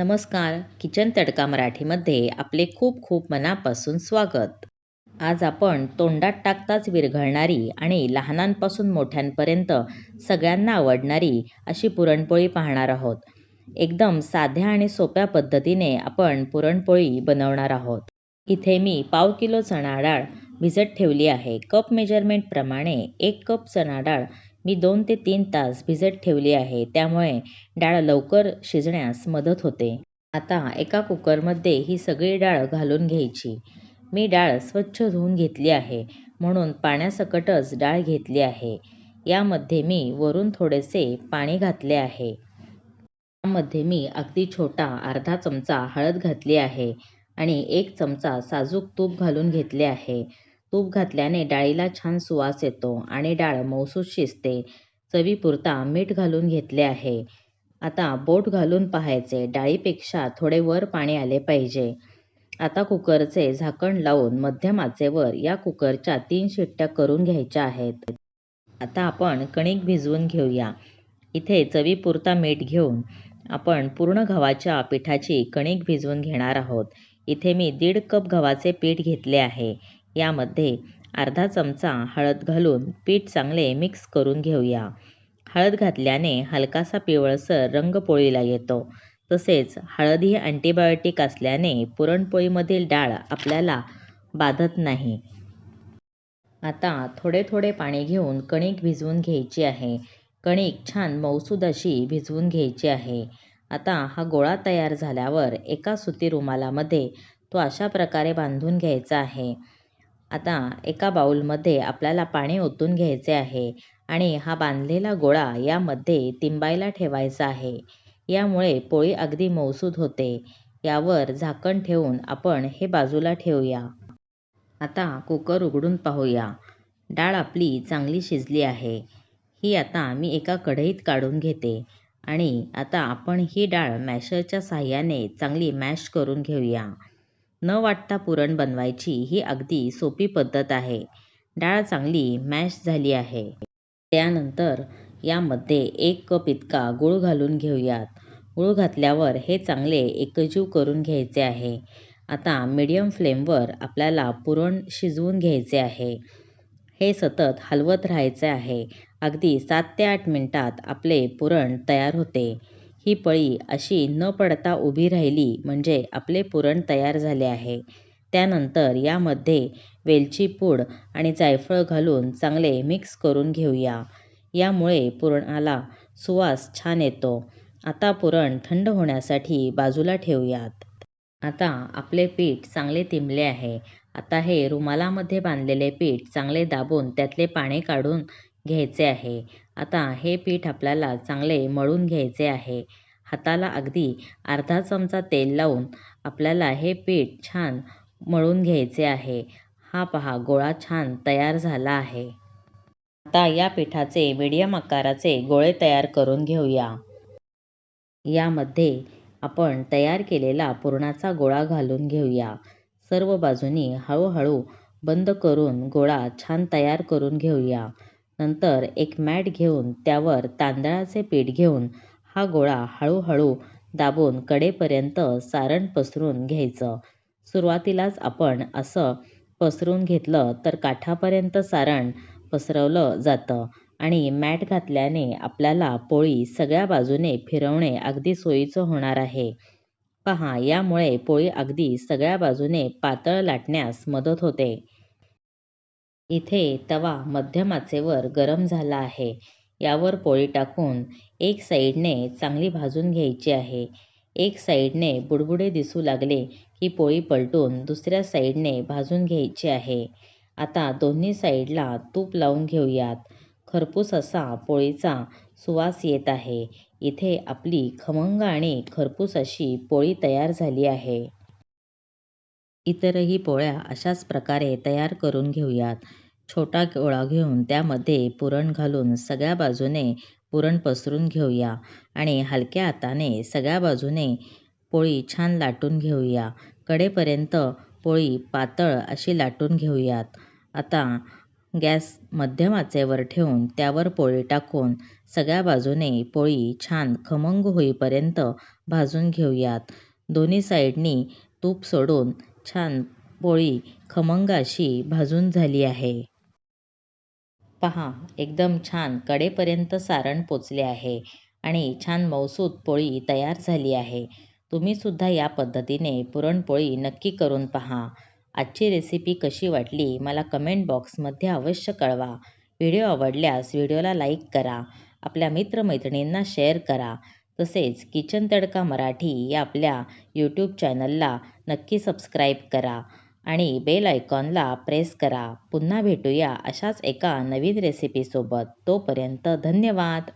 नमस्कार. किचन तडका मराठीमध्ये आपले खूप खूप मनापासून स्वागत. आज आपण तोंडात टाकताच विरघळणारी आणि लहानांपासून मोठ्यांपर्यंत सगळ्यांना आवडणारी अशी पुरणपोळी पाहणार आहोत. एकदम साध्या आणि सोप्या पद्धतीने आपण पुरणपोळी बनवणार आहोत. इथे मी पाव किलो चणा डाळ भिजत ठेवली आहे. कप मेजरमेंटप्रमाणे एक कप चणा डाळ मी दोन ते तीन तास भिजत ठेवली आहे. त्यामुळे डाळ लवकर शिजण्यास मदत होते. आता एका कुकरमध्ये ही सगळी डाळ घालून घ्यायची. मी डाळ स्वच्छ धुवून घेतली आहे. म्हणून पाण्यासकटच डाळ घेतली आहे. यामध्ये मी वरून थोडेसे पाणी घातले आहे. यामध्ये मी अगदी छोटा अर्धा चमचा हळद घातली आहे आणि एक चमचा साजूक तूप घालून घेतले आहे. तूप घातल्याने डाळीला छान सुवास येतो आणि डाळ मौसूद शिजते. चवीपुरता मीठ घालून घेतले आहे. आता बोट घालून पाहायचे. डाळीपेक्षा थोडे वर पाणी आले पाहिजे. आता कुकरचे झाकण लावून मध्यम आचेवर या कुकरच्या तीन शिट्ट्या करून घ्यायच्या आहेत. आता आपण कणिक भिजवून घेऊया. इथे चवीपुरता मीठ घेऊन आपण पूर्ण गव्हाच्या पिठाची कणिक भिजवून घेणार आहोत. इथे मी दीड कप गव्हाचे पीठ घेतले आहे. यामध्ये अर्धा चमचा हळद घालून पीठ चांगले मिक्स करून घेऊया. हळद घातल्याने हलकासा पिवळसर रंग पोळीला येतो. तसेच हळद ही अँटीबायोटिक असल्याने पुरणपोळीमधील डाळ आपल्याला बाधत नाही. आता थोडे थोडे पाणी घेऊन कणिक भिजवून घ्यायची आहे. कणिक छान मौसूद अशी भिजवून घ्यायची आहे. आता हा गोळा तयार झाल्यावर एका सुती रुमालामध्ये तो अशा प्रकारे बांधून घ्यायचा आहे. आता एका बाऊलमध्ये आपल्याला पाणी ओतून घ्यायचे आहे आणि हा बांधलेला गोळा यामध्ये तिंबायला ठेवायचा आहे. यामुळे पोळी अगदी मऊसूद होते. यावर झाकण ठेवून आपण हे बाजूला ठेवूया. आता कुकर उघडून पाहूया. डाळ आपली चांगली शिजली आहे. ही आता मी एका कढईत काढून घेते आणि आता आपण ही डाळ मॅशरच्या साह्याने चांगली मॅश करून घेऊया. न वाटता पुरण बनवायची ही अगदी सोपी पद्धत आहे. डाळ चांगली मॅश झाली आहे. त्यानंतर यामध्ये एक कप इतका गूळ घालून घेऊयात. गूळ घातल्यावर हे चांगले एकजीव करून घ्यायचे आहे. आता मीडियम फ्लेमवर आपल्याला पुरण शिजवून घ्यायचे आहे. हे सतत हलवत राहायचे आहे. अगदी सात ते आठ मिनटात आपले पुरण तयार होते. ही पळी अशी न पडता उभी राहिली म्हणजे आपले पुरण तयार झाले आहे. त्यानंतर यामध्ये वेलची पूड आणि जायफळ घालून चांगले मिक्स करून घेऊया. यामुळे पुरणाला सुवास छान येतो. आता पुरण थंड होण्यासाठी बाजूला ठेवूयात. आता आपले पीठ चांगले तिमले आहे. आता हे रुमालामध्ये बांधलेले पीठ चांगले दाबून त्यातले पाणी काढून घ्यायचे आहे. आता हे पीठ आपल्याला चांगले मळून घ्यायचे आहे. हाताला अगदी अर्धा चमचा तेल लावून आपल्याला हे पीठ छान मळून घ्यायचे आहे. हा पहा गोळा छान तयार झाला आहे. आता या पिठाचे मीडियम आकाराचे गोळे तयार करून घेऊया. यामध्ये आपण तयार केलेला पुरणाचा गोळा घालून घेऊया. सर्व बाजूनी हळूहळू बंद करून गोळा छान तयार करून घेऊया. नंतर एक मॅट घेऊन त्यावर तांदळाचे पीठ घेऊन हा गोळा हळूहळू दाबून कडेपर्यंत सारण पसरून घ्यायचं. सुरुवातीलाच आपण असं पसरून घेतलं तर काठापर्यंत सारण पसरवलं जातं आणि मॅट घातल्याने आपल्याला पोळी सगळ्या बाजूने फिरवणे अगदी सोयीचं होणार आहे. पहा यामुळे पोळी अगदी सगळ्या बाजूने पातळ लाटण्यास मदत होते. इथे तवा मध्यम आचेवर गरम झाला आहे. यावर पोळी टाकून एक साईडने चांगली भाजून घ्यायची आहे. एक साईडने बुडबुडे दिसू लागले की पोळी पलटून दुसऱ्या साईडने भाजून घ्यायची आहे. आता दोन्ही साईडला तूप लावून घेऊयात. खरपूस असा पोळीचा सुवास येत आहे. इथे आपली खमंग आणि खरपूस अशी पोळी तयार झाली आहे. इतरही पोळ्या अशाच प्रकारे तयार करून घेऊयात. छोटा गोळा घेऊन त्यामध्ये पुरण घालून सगळ्या बाजूने पुरण पसरून घेऊया आणि हलक्या हाताने सगळ्या बाजूने पोळी छान लाटून घेऊया कडेपर्यंत पोळी पातळ अशी लाटून घेऊयात आता गॅस मध्यम आचेवर ठेवून त्यावर पोळी टाकून सगळ्या बाजूने पोळी छान खमंग होईपर्यंत भाजून घेऊयात. दोन्ही साईडनी तूप सोडून छान पोळी खमंग अशी भाजून झाली आहे. पहा एकदम छान कडेपर्यंत सारण पोचले आहे आणि छान मौसूद पोळी तयार झाली आहे. तुम्ही सुद्धा या पद्धतीने पुरणपोळी नक्की करून पहा. आजची रेसिपी कशी वाटली मला कमेंट बॉक्समध्ये अवश्य कळवा. व्हिडिओ आवडल्यास व्हिडिओला लाईक करा. आपल्या मित्र-मैत्रिणींना शेअर करा. तसेच किचन तडका मराठी या आपल्या यूट्यूब चॅनलला नक्की सबस्क्राईब करा आणि बेल आयकॉनला प्रेस करा. पुन्हा भेटूया अशाच एका नवीन रेसिपीसोबत. तोपर्यंत धन्यवाद.